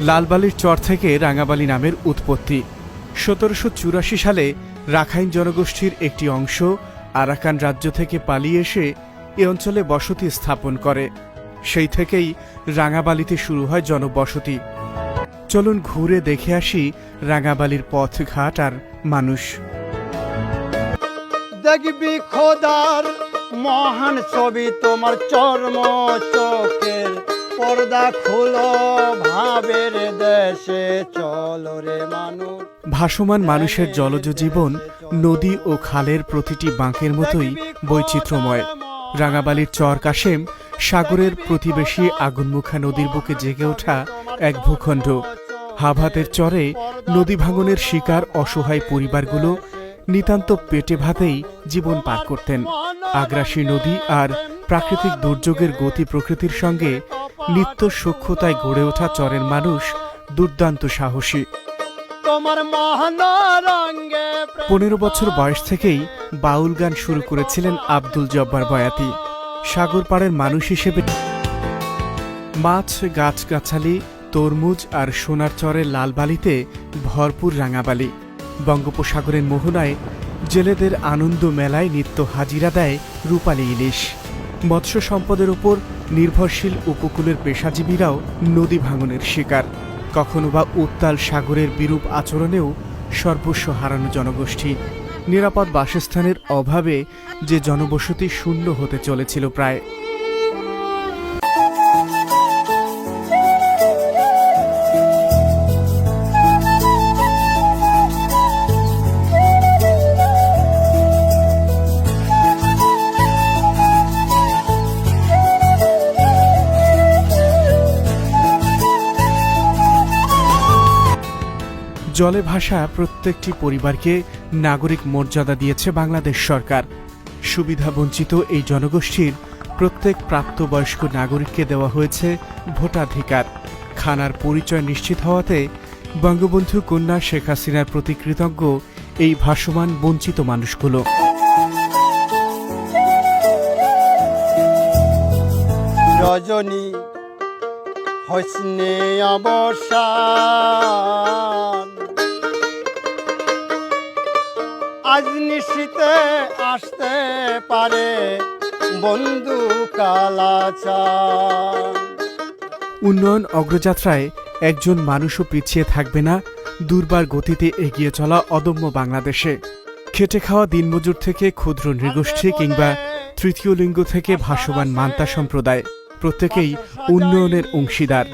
লালবালির চর থেকে রাঙাবালি নামের উৎপত্তি। সতেরোশো চুরাশি সালে রাখাইন জনগোষ্ঠীর একটি অংশ আরাকান রাজ্য থেকে পালিয়ে এসে এ অঞ্চলে বসতি স্থাপন করে। সেই থেকেই রাঙাবালিতে শুরু হয় জনবসতি। চলুন ঘুরে দেখে আসি রাঙাবালির পথঘাট আর মানুষ। দেখবি খোদার মহান ছবি তোমার চর্ম চোখের পর্দা খুলো ভাবের দেশে চলো রে মানুষ। ভাসমান মানুষের জলজ জীবন নদী ও খালের প্রতিটি বাঁকের মতোই বৈচিত্র্যময়। রাঙাবালির চর কাশেম সাগরের প্রতিবেশী আগুনমুখা নদীর বুকে জেগে ওঠা এক ভূখণ্ড। হাভাতের চরে নদী ভাঙনের শিকার অসহায় পরিবারগুলো নিতান্ত পেটে ভাতেই জীবন পার করতেন। আগ্রাসী নদী আর প্রাকৃতিক দুর্যোগের গতি প্রকৃতির সঙ্গে নিত্য সূক্ষ্মতায় গড়ে ওঠা চরের মানুষ দুর্দান্ত সাহসী। তোমার পনেরো বছর বয়স থেকেই বাউল গান শুরু করেছিলেন আব্দুল জব্বার বয়াতি। সাগর পাড়ের মানুষ হিসেবে মাছ গাছগাছালি তরমুজ আর সোনার চরের লালবালিতে ভরপুর রাঙাবালি। বঙ্গোপসাগরের মোহনায় জেলেদের আনন্দ মেলায় নিত্য হাজিরা দেয় রূপালী ইলিশ। মৎস্য সম্পদের ওপর নির্ভরশীল উপকূলের পেশাজীবীরাও নদী ভাঙনের শিকার। কখনো বা উত্তাল সাগরের বিরূপ আচরণেও সর্বস্ব হারানো জনগোষ্ঠী। নিরাপদ বাসস্থানের অভাবে যে জনবসতি শূন্য হতে চলেছিল প্রায়। জলে ভাসা প্রত্যেকটি পরিবারকে নাগরিক মর্যাদা দিয়েছে বাংলাদেশ সরকার। সুবিধাবঞ্চিত এই জনগোষ্ঠীর প্রত্যেক প্রাপ্তবয়স্ক নাগরিককে দেওয়া হয়েছে ভোটাধিকার। খানার পরিচয় নিশ্চিত হওয়াতে বঙ্গবন্ধু কন্যা শেখ হাসিনার প্রতি কৃতজ্ঞ এই ভাসমান বঞ্চিত মানুষগুলো। রজনী হসনে অবসান আজ নিশীতে আসতে পারে বন্ধু উন্নয়ন অগ্রযাত্রায় একজন মানুষও পিছিয়ে থাকবে না, দুর্বার গতিতে এগিয়ে চলা অদম্য বাংলাদেশে। খেটে খাওয়া দিনমজুর থেকে ক্ষুদ্র নৃগোষ্ঠী কিংবা তৃতীয় লিঙ্গ থেকে ভাসমান মান্তা সম্প্রদায় প্রত্যেকেই উন্নয়নের অংশীদার।